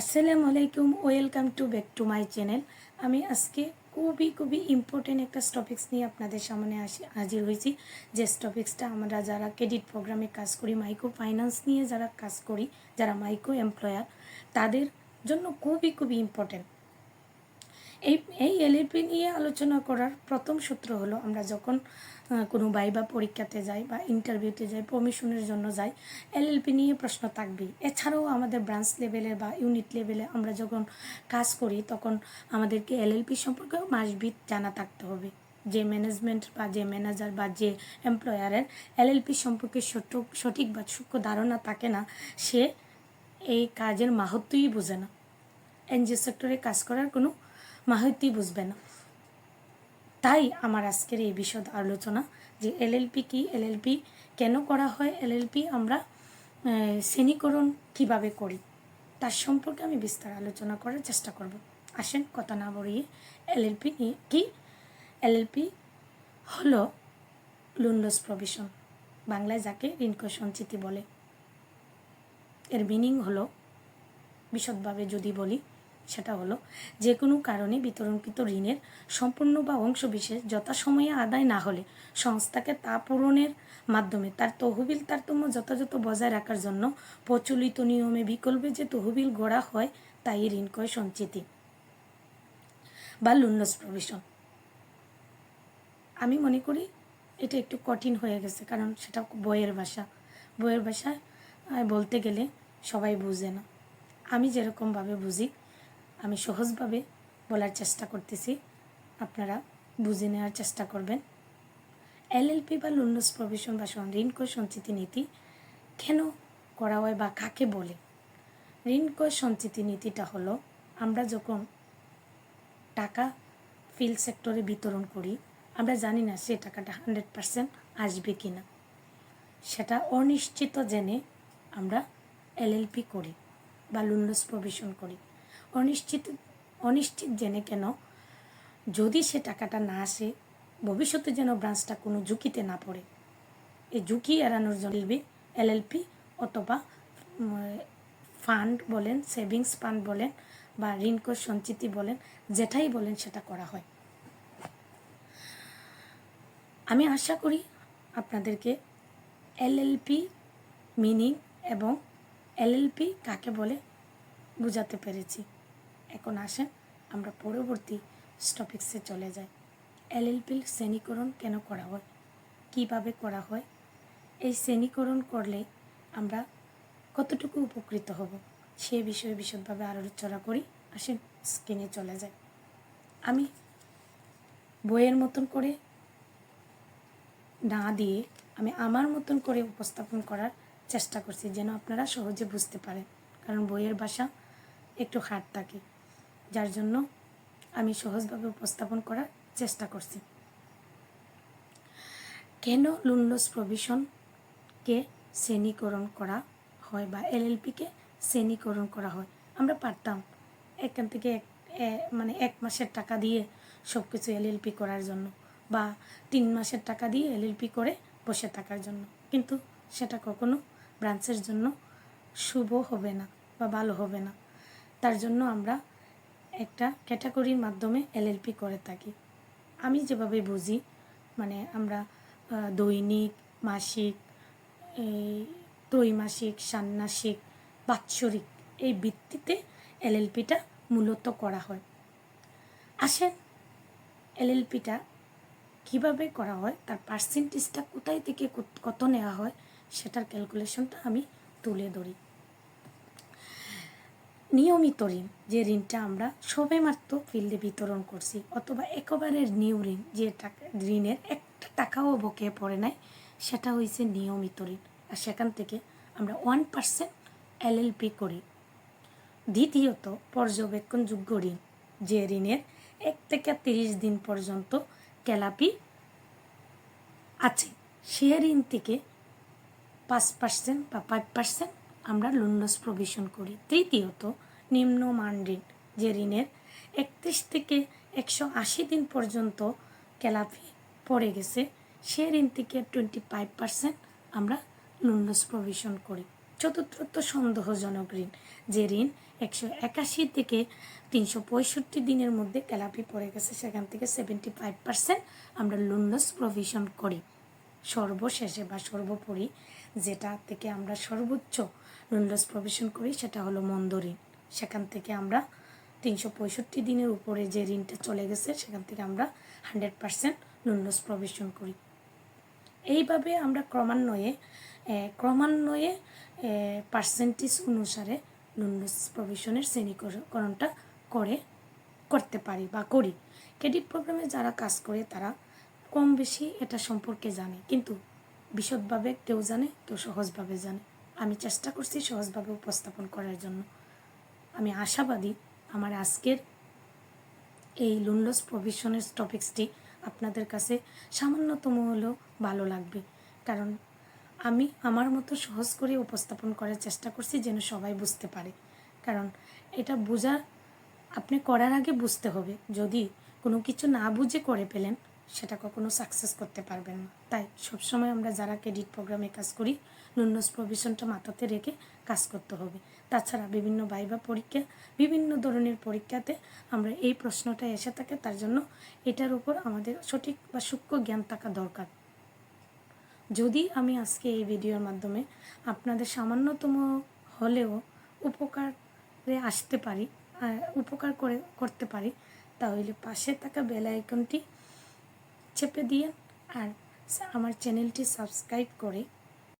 আসসালামু আলাইকুম, welcome to back to my channel. আমি আজকে খুবই খুবই ইম্পর্টেন্ট একটা টপিক্স নিয়ে আপনাদের সামনে আসি, হাজির হয়েছি। যে টপিক্সটা আমরা যারা ক্রেডিট প্রোগ্রামে কাজ করি মাইক্রো ফাইন্যান্স নিয়ে যারা কাজ করি, যারা মাইক্রো এমপ্লয়ার তাদের জন্য খুবই খুবই ইম্পর্টেন্ট এই এই এলএলপি নিয়ে আলোচনা করার প্রথম সূত্র হলো, আমরা যখন কোনো বাইবা পরীক্ষাতে যাই বা ইন্টারভিউতে যাই প্রমিশনের জন্য যাই এলএলপি নিয়ে প্রশ্ন থাকবেই। এছাড়াও আমাদের ব্রাঞ্চ লেভেলে বা ইউনিট লেভেলে আমরা যখন কাজ করি, তখন আমাদেরকে এলএলপি সম্পর্কে মাসবিদ জানা থাকতে হবে। যে ম্যানেজমেন্ট বা যে ম্যানেজার বা যে এমপ্লয়ারের এলএলপি সম্পর্কে সঠিক সঠিক বা সূক্ষ্ম ধারণা থাকে না, সে এই কাজের মাহাত্মই বোঝে না। এনজিও সেক্টরে কাজ করার কোনো মাহাত্মই বুঝবে না। তাই আমার আজকের এই বিশদ আলোচনা যে এলএলপি কি, এলএলপি কেন করা হয়, এলএলপি আমরা শ্রেণীকরণ কীভাবে করি, তার সম্পর্কে আমি বিস্তার আলোচনা করার চেষ্টা করব। আসেন কথা না বড়িয়ে এলএলপি কি? এলএলপি হলো লুন্ডস প্রভিশন, বাংলায় যাকে ঋণকর সঞ্চিতি বলে। এর মিনিং হলো, বিশদভাবে যদি বলি সেটা হলো, যে কোনো কারণে বিতরণকৃত ঋণের সম্পূর্ণ বা অংশবিশেষ যথাসময়ে আদায় না হলে সংস্থাকে তা পূরণের মাধ্যমে তার তহবিল তারতম্য যথাযথ বজায় রাখার জন্য প্রচলিত নিয়মে বিকল্পে যে তহবিল গড়া হয়, তাই ঋণ ক্রয় সঞ্চিতি বা লুন্নস প্রভিশন আমি মনে করি এটা একটু কঠিন হয়ে গেছে, কারণ সেটা বইয়ের ভাষা। বইয়ের ভাষায় বলতে গেলে সবাই বুঝে না। আমি যেরকমভাবে বুঝি আমি সহজভাবে বলার চেষ্টা করতেছি। আপনারা বুঝে নেওয়ার চেষ্টা করবেন। এলএলপি বা লুন্ডস প্রভিশন বা সন- ঋণ ক্রয় সঞ্চিতি নীতি কেন করা হয় বা কাকে বলে? ঋণ ক্রয় সঞ্চিতি নীতিটা হলো, আমরা যখন টাকা ফিল্ড সেক্টরে বিতরণ করি, আমরা জানি না সে টাকাটা হান্ড্রেড পারসেন্ট আসবে কি না সেটা অনিশ্চিত জেনে আমরা এলএলপি করি বা লুন্ডস প্রভিশন করি। অনিশ্চিত অনিশ্চিত জেনে কেন? যদি সে টাকাটা না আসে, ভবিষ্যতে যেন ব্রাঞ্চটা কোনো ঝুঁকিতে না পড়ে। এই ঝুঁকি এড়ানোর জন্য এলএলপি অথবা ফান্ড বলেন সেভিংস ফান্ড বলেন বা ঋণকর সঞ্চিতি বলেন, যেটাই বলেন সেটা করা হয়। আমি আশা করি আপনাদেরকে এলএলপি মিনিং এবং এলএলপি কাকে বলে বুঝাতে পেরেছি। এখন আসেন আমরা পরবর্তী টপিক্সে চলে যাই। এলএলপির শ্রেণীকরণ কেন করা হয়? কীভাবে করা হয়? এই শ্রেণীকরণ করলে আমরা কতটুকু উপকৃত হব? সে বিষয়ে বিশদভাবে আলোচনা করি আসেন স্ক্রিনে চলে যায় আমি বইয়ের মতন করে না দিয়ে আমি আমার মতন করে উপস্থাপন করার চেষ্টা করছি, যেন আপনারা সহজে বুঝতে পারেন। কারণ বইয়ের ভাষা একটু হার্ড থাকে। যার জন্য আমি সহজভাবে উপস্থাপন করার চেষ্টা করছি। কেন লুন্ডস প্রভিশনকে শ্রেণীকরণ করা হয় বা এলএলপিকে শ্রেণীকরণ করা হয়? আমরা পারতাম এখান থেকে এক মানে এক মাসের টাকা দিয়ে সব কিছু এলএলপি করার জন্য বা তিন মাসের টাকা দিয়ে এলএলপি করে বসে থাকার জন্য। কিন্তু সেটা কখনো ব্রাঞ্চের জন্য শুভ হবে না বা ভালো হবে না। তার জন্য আমরা একটা ক্যাটাগরির মাধ্যমে এলএলপি করে থাকি। আমি যেভাবে বুঝি মানে আমরা দৈনিক, মাসিক ত্রৈমাসিক, ষান্মাসিক, বাৎসরিক এই ভিত্তিতে এলএলপিটা মূলত করা হয়। আসেন এলএলপিটা কীভাবে করা হয়, তার পার্সেন্টেজটা কোথায় থেকে কত নেওয়া হয়, সেটার ক্যালকুলেশনটা আমি তুলে ধরি। নিয়মিত ঋণ যে ঋণটা আমরা সবেমাত্র ফিল্ডে বিতরণ করছি, অথবা একেবারে নিউ ঋণ, যে টাকা ঋণের একটা টাকাও বকেয়া পড়ে নাই, সেটা হয়েছে নিয়মিত ঋণ আর সেখান থেকে আমরা ওয়ান পার্সেন্ট এলএলপি করি। দ্বিতীয়ত, পর্যবেক্ষণযোগ্য ঋণ, যে ঋণের এক থেকে তিরিশ দিন পর্যন্ত ক্যালাপি আছে, সে ঋণ থেকে পাঁচ পার্সেন্ট বা ফাইভ পার্সেন্ট আমরা লুন্ডস প্রভিশন করি। তৃতীয়ত নিম্নমান ঋণ, যে ঋণের একত্রিশ থেকে একশো আশি দিন পর্যন্ত ক্যালাপি পড়ে গেছে, সে ঋণ থেকে টোয়েন্টি ফাইভ পার্সেন্ট আমরা লুন্ডস প্রভিশন করি। চতুর্থত, সন্দেহজনক ঋণ, যে ঋণ একশো একাশি থেকে তিনশো পঁয়ষট্টি দিনের মধ্যে ক্যালাপি পড়ে গেছে, সেখান থেকে সেভেন্টি ফাইভ পার্সেন্ট আমরা লোনলস প্রভিশন করি। সর্বশেষে বা সর্বোপরি যেটা থেকে আমরা সর্বোচ্চ লোনলস প্রভিশন করি, সেটা হলো মন্দ ঋণ। সেখান থেকে আমরা তিনশো পঁয়ষট্টি দিনের উপরে যে ঋণটা চলে গেছে, সেখান থেকে আমরা হান্ড্রেড পার্সেন্ট লোনলস প্রভিশন করি। এইভাবে আমরা ক্রমান্বয়ে ক্রমান্বয়ে পার্সেন্টেজ অনুসারে লোনলস প্রভিশনের শ্রেণীকরণটা করে, করতে পারি বা করি। ক্রেডিট প্রোগ্রামে যারা কাজ করে, তারা কম বেশি এটা সম্পর্কে জানে, কিন্তু বিশদভাবে কেউ জানে, কেউ সহজভাবে জানে। আমি চেষ্টা করছি সহজভাবে উপস্থাপন করার জন্য। আমি আশাবাদী আমার আজকের এই লোনলস প্রভিশনের টপিক্সটি আপনাদের কাছে সামান্যতম হলেও ভালো লাগবে। কারণ আমি আমার মতো সহজ করে উপস্থাপন করার চেষ্টা করছি যেন সবাই বুঝতে পারে। কারণ এটা বোঝা, আপনি করার আগে বুঝতে হবে। যদি কোনো কিছু না বুঝে করে পেলেন সেটা কখনো সাকসেস করতে পারবেন না। তাই সবসময় আমরা যারা ক্রেডিট প্রোগ্রামে কাজ করি, নুন্নস প্রভিশনটা মাথাতে রেখে কাজ করতে হবে। তাছাড়া বিভিন্ন বাইবা পরীক্ষা, বিভিন্ন ধরনের পরীক্ষাতে আমরা এই প্রশ্নটা এসে থাকে, তার জন্য এটার উপর আমাদের সঠিক বা সূক্ষ্ম জ্ঞান থাকা দরকার। যদি আমি আজকে এই ভিডিওর মাধ্যমে আপনাদের সামান্যতম হলেও উপকারে আসতে পারি উপকার করে, করতে পারি, তাহলে পাশে থাকা বেল আইকনটি চেপে দিয়েন আর আমার চ্যানেলটি সাবস্ক্রাইব করে